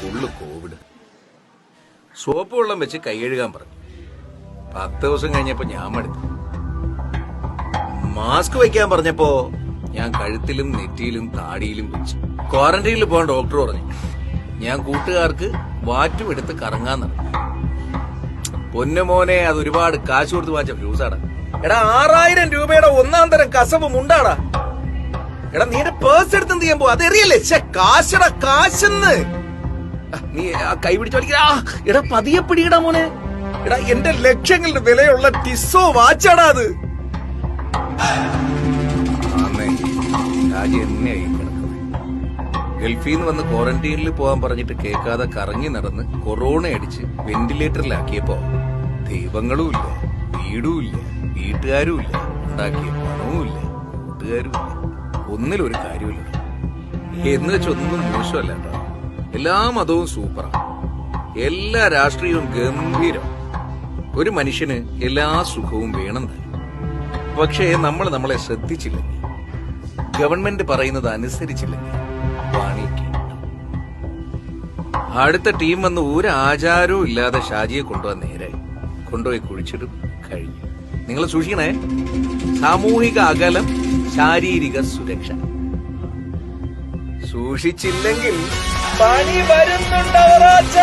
Full Covid. Soap വെള്ളം വെച്ച് കൈ കഴുകാൻ പറഞ്ഞു. പത്ത് ദിവസം കഴിഞ്ഞപ്പോ ഞാൻ മടുത്തു. മാസ്ക് വെക്കാൻ പറഞ്ഞപ്പോ ഞാൻ കഴുത്തിലും നെറ്റിയിലും താടിയിലും വെച്ചു. ക്വാറന്റൈനിൽ പോകാൻ ഡോക്ടർ പറഞ്ഞു. ഞാൻ കൂട്ടുകാർക്ക് വാറ്റും എടുത്ത് കറങ്ങാൻ നടന്നു. പൊന്നുമോനെ അത് ഒരുപാട് കാശ് കൊടുത്ത് വാച്ച ഫ്യൂസാടാ എടാ ആറായിരം രൂപയുടെ ഒന്നാം തരം കസവ് മുണ്ടാടാ. എടാ നീന്റെ പേഴ്സ് എടുത്ത് എന്ത് ചെയ്യാൻ പോവാ? അതെറിയല്ലേ കാശടാ കാശെന്ന്. നീ കൈ പിടിച്ചോടിക്കടാ എടാ പതിയെ പിടിയിടാ മോനെ. എടാ എന്റെ ലക്ഷ്യങ്ങളുടെ വിലയുള്ള ടിസോ വാച്ചാടാ അത്. രാജി വന്ന് ക്വാറന്റൈനിൽ പോകാൻ പറഞ്ഞിട്ട് കേൾക്കാതെ കറങ്ങി നടന്ന് കൊറോണ അടിച്ച് വെന്റിലേറ്ററിലാക്കിയപ്പോ ദൈവങ്ങളും ഇല്ല വീടും ഇല്ല വീട്ടുകാരും ഇല്ല ഉണ്ടാക്കിയ പണവും ഇല്ല കൂട്ടുകാരും ഇല്ല. ഒന്നിലൊരു കാര്യമില്ല എന്ന് വെച്ചൊന്നും മോശമല്ല എല്ലാ മതവും സൂപ്പറാണ് എല്ലാ രാഷ്ട്രീയവും ഗംഭീരം. ഒരു മനുഷ്യന് എല്ലാ സുഖവും വേണം തന്നെ. പക്ഷേ നമ്മൾ നമ്മളെ ശ്രദ്ധിച്ചില്ലെങ്കിൽ ഗവൺമെന്റ് പറയുന്നത് അനുസരിച്ചില്ലെങ്കിൽ അടുത്ത ടീം വന്ന് ഒരു ആചാരവും ഇല്ലാതെ ഷാജിയെ കൊണ്ടുവന്ന നേരെ കൊണ്ടുപോയി കുഴിച്ചിടും കഴിഞ്ഞു. നിങ്ങൾ സൂക്ഷിക്കണേ. സാമൂഹിക അകലം ശാരീരിക സുരക്ഷ. സൂക്ഷിച്ചില്ലെങ്കിൽ പണി വരുന്നുണ്ടവറാച്ച